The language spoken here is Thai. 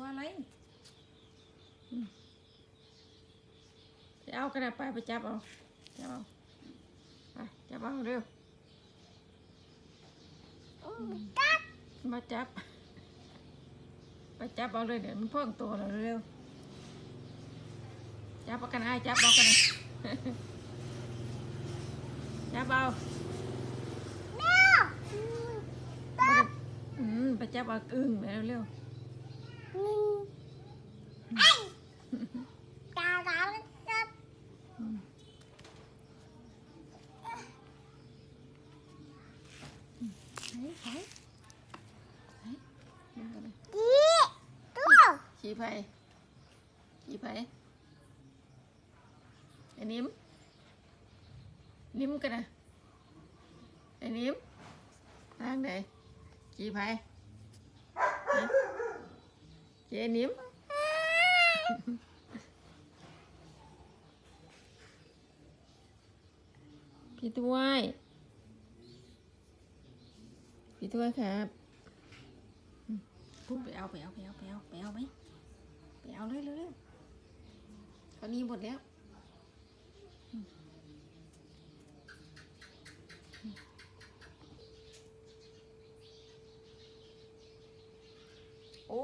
ตัวอะไรอืมไปเอากระดาษไปไปจับเอาจับเอาไปจับเอาเร็วจับมาจับ ไปจับเอาเลยเดี๋ยวมันเพิ่งตัวเราเร็วจับเอากันไอ้จับเอากันนะจับเอาแม่บ่ได้อืมไปจับเอาอึ้งเร็วเร็ว อืมไอ้ตาตาจับอืมไหน ขี่ไอ้นิ่มพี่ถ้วย พี่ถ้วยครับพุ่งไปเอาไปเอาไปเอาไปเอาไปเอาไหมไปเอาเลยเร็วๆเขานี้หมดแล้วโอ้